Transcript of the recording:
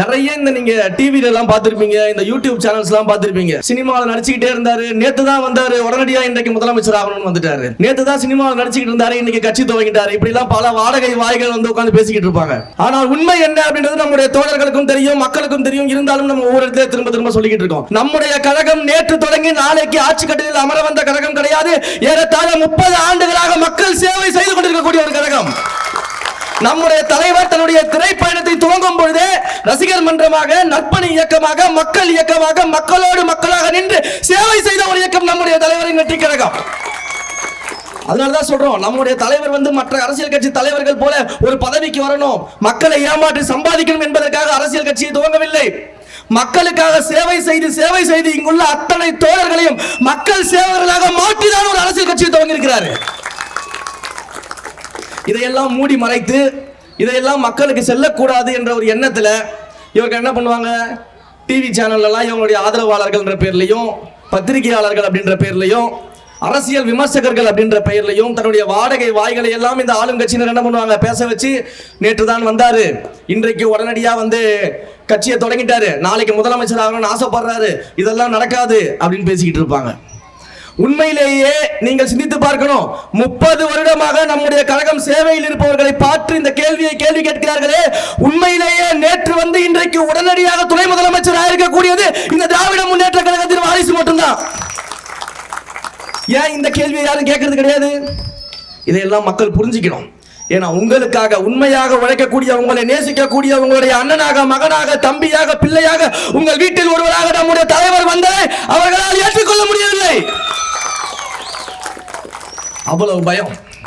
நிறைய இந்த நீங்க டிவில எல்லாம் பார்த்திருப்பீங்க இந்த யூடியூப் சேனல்ஸ் எல்லாம் பாத்திருப்பீங்க சினிமாவில் நடிச்சுக்கிட்டே இருந்தாரு. நேத்து தான் வந்தாரு. உடனடியா இன்றைக்கு முதலமைச்சர் ஆகணும்னு வந்துட்டாரு. நேத்து தான் சினிமாவில் நடிச்சுக்கிட்டு இருந்தாரு. இன்னைக்கு கட்சி துவங்கிட்டாரு. இப்படி எல்லாம் பல வாடகை வாய்கள் வந்து உட்காந்து பேசிக்கிட்டு இருப்பாங்க. ஆனால் உண்மை என்ன அப்படின்றது நம்முடைய தோழர்களுக்கும் தெரியும் மக்களுக்கும் தெரியும். இருந்தாலும் நம்ம ஒவ்வொரு இடத்துல திரும்ப திரும்ப சொல்லிக்கிட்டு இருக்கோம். நம்முடைய கழகம் நேற்று தொடங்கி நாளைக்கு ஆட்சி கட்டத்தில் அமர வந்த கழகம் கிடையாது. ஏறத்தாழ முப்பது ஆண்டுகளாக மக்கள் சேவை செய்து கொண்டிருக்கக்கூடிய ஒரு கழகம் நம்முடைய தலைவர் தன்னுடைய திரைப்பயணத்தை துவங்கும் பொழுது ரசிகர் மன்றமாக நற்பணி இயக்கமாக மக்கள் இயக்கமாக மக்களோடு மக்களாக நின்று சேவை செய்த ஒரு இயக்கம் நம்முடைய தலைவரின் வெற்றி கழகம். அதனாலதான் சொல்றோம் நம்முடைய தலைவர் வந்து மற்ற அரசியல் கட்சி தலைவர்கள் போல ஒரு பதவிக்கு வரணும். மக்களை ஏமாற்றி சம்பாதிக்கணும் என்பதற்காக அரசியல் கட்சியை துவங்கவில்லை. மக்களுக்காக சேவை செய்து சேவை செய்து இங்குள்ள அத்தனை தோழர்களையும் மக்கள் சேவர்களாக மாற்றிதான் ஒரு அரசியல் கட்சியை துவங்கியிருக்கிறாரு. இதையெல்லாம் மூடி மறைத்து இதையெல்லாம் மக்களுக்கு செல்லக்கூடாது என்ற ஒரு எண்ணத்தில் இவங்க என்ன பண்ணுவாங்க? டிவி சேனல்லலாம் இவங்களுடைய ஆதரவாளர்கள்ன்ற பேர்லையும் பத்திரிகையாளர்கள் அப்படின்ற பேர்லையும் அரசியல் விமர்சகர்கள் அப்படின்ற பெயர்லையும் தன்னுடைய வாடகை வாய்களை எல்லாம் இந்த ஆளுங்கட்சியினர் என்ன பண்ணுவாங்க? பேச வச்சு நேற்று தான் வந்தாரு. இன்றைக்கு உடனடியா வந்து கட்சியை தொடங்கிட்டாரு. நாளைக்கு முதலமைச்சர் ஆகணும்னு ஆசைப்படுறாரு. இதெல்லாம் நடக்காது அப்படின்னு பேசிக்கிட்டு இருப்பாங்க. உண்மையிலேயே நீங்கள் சிந்தித்து பார்க்கணும். முப்பது வருடமாக நம்முடைய கழகம் சேவையில் இருப்பவர்களை பார்த்து இந்த கேள்வியை கேள்வி கேட்கிறார்களே. உண்மையிலேயே நேற்று வந்து இன்றைக்கு உடனடியாக துணை முதலமைச்சர் இருக்கக்கூடியது இந்த திராவிட முன்னேற்ற கழகத்தின் வாரிசு மட்டும்தான். ஏன் இந்த கேள்வியை யாரும் கேட்கறது கிடையாது? இதையெல்லாம் மக்கள் புரிஞ்சுக்கணும். ஏன்னா உங்களுக்காக உண்மையாக உழைக்கக்கூடிய உங்களை நேசிக்கக்கூடிய உங்களுடைய அண்ணனாக மகனாக தம்பியாக பிள்ளையாக உங்கள் வீட்டில் ஒருவராக நம்முடைய தலைவர் வந்ததை அவர்களால் அவ்வளவு பயம்.